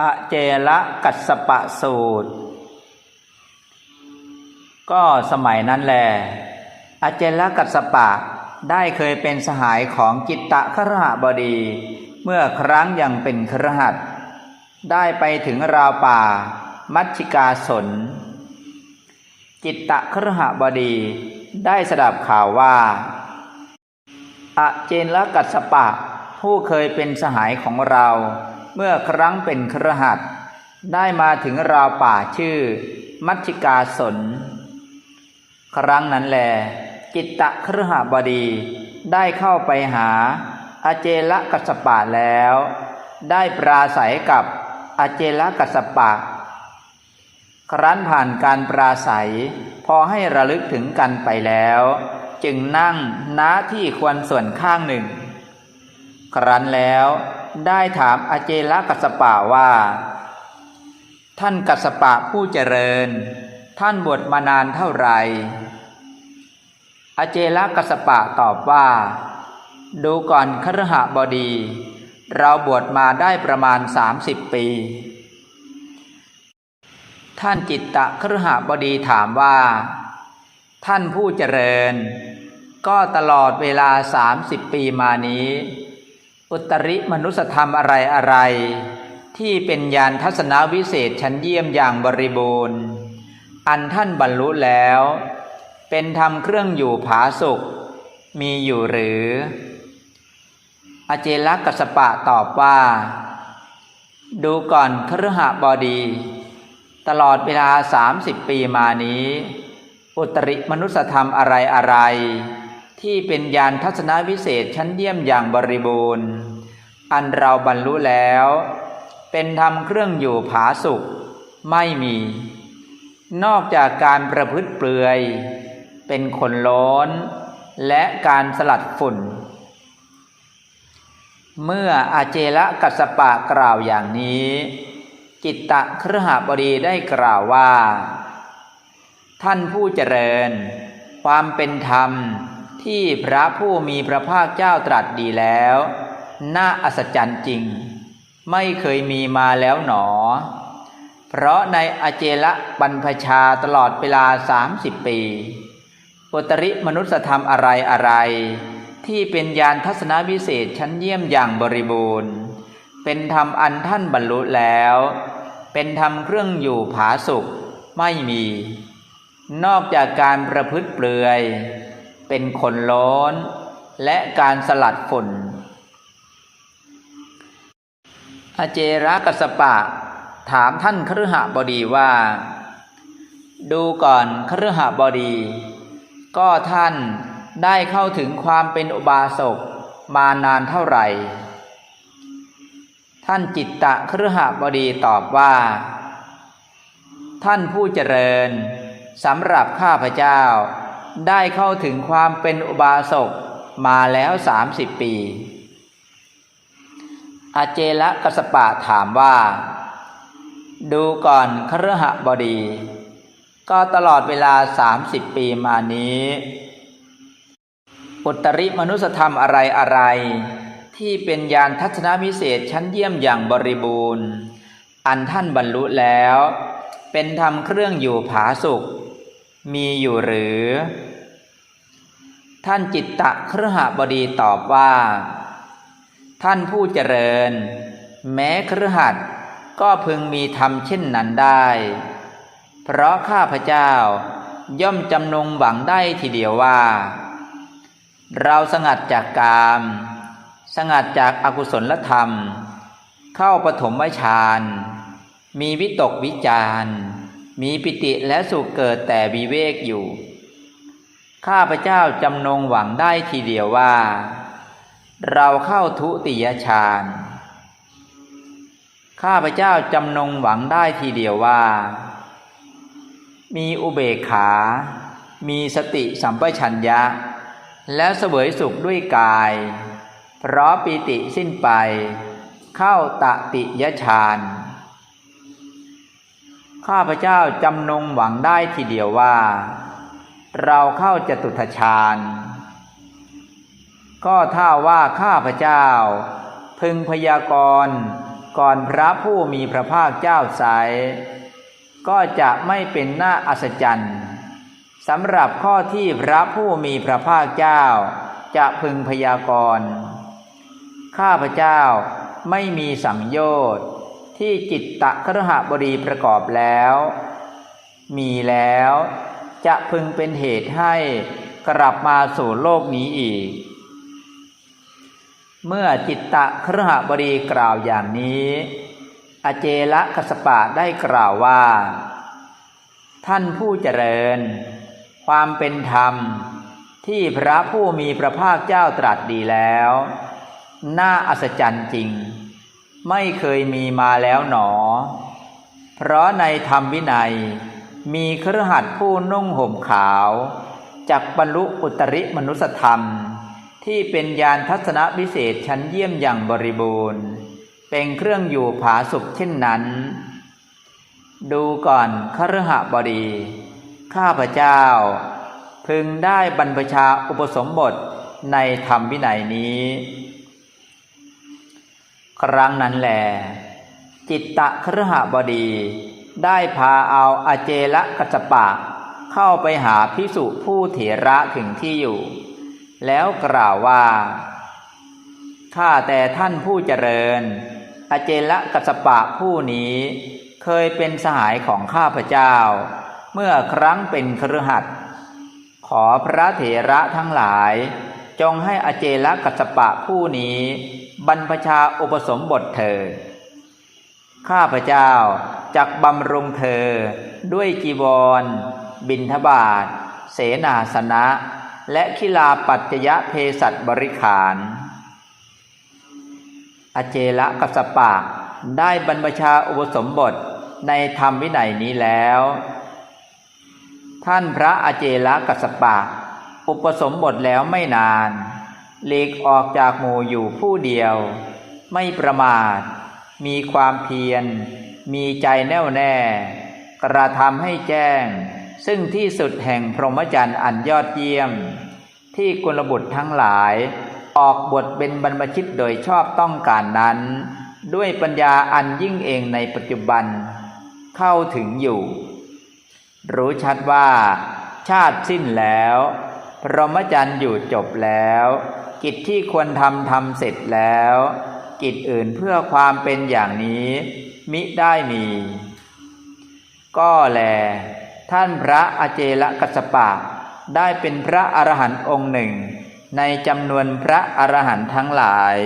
อเจละกัสปะสูตร ก็สมัยนั้นแล อเจละกัสปะได้เคยเป็นสหายของกิตตะครหบดี เมื่อครั้งยังเป็นครหัสได้ไปถึงราวป่า มัชชิกาสน จิตตะครหบดีได้สดับข่าวว่า อเจนละกัสสปะผู้เคยเป็นสหายของเรา เมื่อครั้งเป็นครหัสได้มาถึงราวป่าชื่อ มัชชิกาสน ครั้งนั้นแล จิตตะครหบดีได้เข้าไปหาอาเจละกัสปะแล้ว ได้ปราศัยกับอาเจละกัสสปะ ครั้นผ่านการปราศัย พอให้ระลึกถึงกันไปแล้ว จึงนั่งณที่ควรส่วนข้างหนึ่ง ครั้นแล้ว ได้ถามอาเจละกัสปะว่า ท่านกัสปะผู้เจริญ ท่านบวชมานานเท่าไหร่อาเจละกัสปะตอบว่า ดูก่อนครหบดี เราบวชมาได้ประมาณสามสิบปี ท่านจิตตะครหบดีถามว่า ท่านผู้เจริญ ก็ตลอดเวลาสามสิบปีมานี้ อุตริมนุสธรรมอะไรอะไร ที่เป็นยานทัศนวิเศษชั้นเยี่ยมอย่างบริบูรณ์ อันท่านบรรลุแล้ว เป็นธรรมเครื่องอยู่ผาสุกมีอยู่หรือ อเจลักกัสปะตอบว่า ดูก่อนครหบดี ตลอดเวลาสามสิบปีมานี้ อุตริมนุสธรรมอะไรอะไร ที่เป็นยานทัศนวิเศษชั้นเยี่ยมอย่างบริบูรณ์ อันเราบรรลุแล้ว เป็นธรรมเครื่องอยู่ผาสุกไม่มี นอกจากการประพฤติเปลือย เป็นคนล้น และการสลัดฝุ่น เมื่ออาเจละกัสปะกล่าวอย่างนี้ จิตตะครหบดีได้กล่าวว่า ท่านผู้เจริญ ความเป็นธรรม ที่พระผู้มีพระภาคเจ้าตรัสดีแล้ว น่าอัศจรรย์จริง ไม่เคยมีมาแล้วหนอ เพราะในอเจละบรรพชาตลอดเวลาสามสิบปีอุตริมนุสธรรมอะไรอะไร ที่เป็นยานทัศนวิเศษชั้นเยี่ยมอย่างบริบูรณ์ เป็นธรรมอันท่านบรรลุแล้ว เป็นธรรมเครื่องอยู่ผาสุกไม่มี นอกจากการประพฤติเปลือย เป็นคนโล้นและการสลัดฝุ่นอเจระกัสสปะ ถามท่านครหบดีว่า ดูก่อนครหบดี ก็ท่านได้เข้าถึงความเป็นอุบาสกมานานเท่าไหร่ ท่านจิตตะครหบดีตอบว่า ท่านผู้เจริญสำหรับข้าพเจ้า ได้เข้าถึงความเป็นอุบาสกมาแล้วสามสิบปี อาเจละกสปะถามว่า ดูก่อนครหบดี ก็ตลอดเวลาสามสิบปีมานี้ อุตริมนุสธรรมอะไรอะไร ที่เป็นยานทัศนวิเศษชั้นเยี่ยมอย่างบริบูรณ์ อันท่านบรรลุแล้ว เป็นธรรมเครื่องอยู่ผาสุก มีอยู่หรือ ท่านจิตตะครหบดีตอบว่า ท่านผู้เจริญ แม้ครหัสก็พึงมีธรรมเช่นนั้นได้ เพราะข้าพเจ้าย่อมจำนงหวังได้ทีเดียวว่า เราสงัดจากกาม สงัดจากอากุศลธรรม เข้าปฐมฌานมีวิตกวิจาร มีปิติและสุขเกิดแต่วิเวกอยู่ ข้าพเจ้าจำนงหวังได้ทีเดียวว่า เราเข้าทุติยฌาน ข้าพเจ้าจำนงหวังได้ทีเดียวว่า มีอุเบกขา มีสติสัมปชัญญะ และเสวยสุขด้วยกาย เพราะปีติสิ้นไป เข้าตติยฌาน ข้าพเจ้าจำนงหวังได้ทีเดียวว่า เราเข้าจตุทฌานก็ถ้าว่าข้าพเจ้า พึงพยากรณ์ก่อนพระผู้มีพระภาคเจ้าไสยก็จะไม่เป็นหน้าอัศจรรย์สำหรับข้อที่พระผู้มีพระภาคเจ้า จะพึงพยากรณ์ข้าพเจ้าไม่มีสังโยชน์ ที่จิตตะครหบดีประกอบแล้ว มีแล้วจะพึงเป็นเหตุให้กลับมาสู่โลกนี้อีก เมื่อจิตตะครหบดีกล่าวอย่างนี้ อเจละกสปะได้กล่าวว่า ท่านผู้เจริญ ความเป็นธรรมที่พระผู้มีพระภาคเจ้าตรัสดีแล้ว น่าอัศจรรย์จริง ไม่เคยมีมาแล้วหนอ เพราะในธรรมวินัย มีเครือขัดผู้นุ่งห่มขาวจากบรรลุอุตริมนุสธรรม ที่เป็นยานทัศนวิเศษชั้นเยี่ยมอย่างบริบูรณ์ เป็นเครื่องอยู่ผาสุขเช่นนั้น ดูก่อนคฤหบดี ข้าพเจ้า พึงได้บรรพชาอุปสมบทในธรรมวินัยนี้ ครั้งนั้นแหลจิตตะครหบดี ได้พาเอาอาเจละกัจจปะ เข้าไปหาพิสุผู้เถระถึงที่อยู่ แล้วกล่าวว่า ข้าแต่ท่านผู้เจริญอาเจละกัสปะผู้นี้ เคยเป็นสหายของข้าพเจ้า เมื่อครั้งเป็นครหัดขอพระเถระทั้งหลาย จงให้อเจละกัสปะผู้นี้ บรรพชาอุปสมบทเถิดข้าพเจ้าจักบำรุงเธอด้วยจีวร บินทบาท เสนาสนะ และคิลาปัจจยะเพสัตบริขาร อเจละกัสปะได้บรรพชาอุปสมบทในธรรมวินัยนี้แล้ว ท่านพระอเจละกัสสปะ อุปสมบทแล้วไม่นานหลีกออกจากหมู่อยู่ผู้เดียว ไม่ประมาท มีความเพียร มีใจแน่วแน่ กระทำให้แจ้ง ซึ่งที่สุดแห่งพรหมจรรย์อันยอดเยี่ยม ที่กุลบุตรทั้งหลาย ออกบทเป็นบรรพชิตโดยชอบต้องการนั้น ด้วยปัญญาอันยิ่งเองในปัจจุบัน เข้าถึงอยู่ รู้ชัดว่า ชาติสิ้นแล้ว รหมจรรย์อยู่จบแล้ว กิจที่ควรทำทำเสร็จแล้ว กิจอื่นเพื่อความเป็นอย่างนี้ มิได้มี ก็แล ท่านพระอเจละกัสปะ ได้เป็นพระอรหันต์องค์หนึ่ง ในจำนวนพระอรหันต์ทั้งหลาย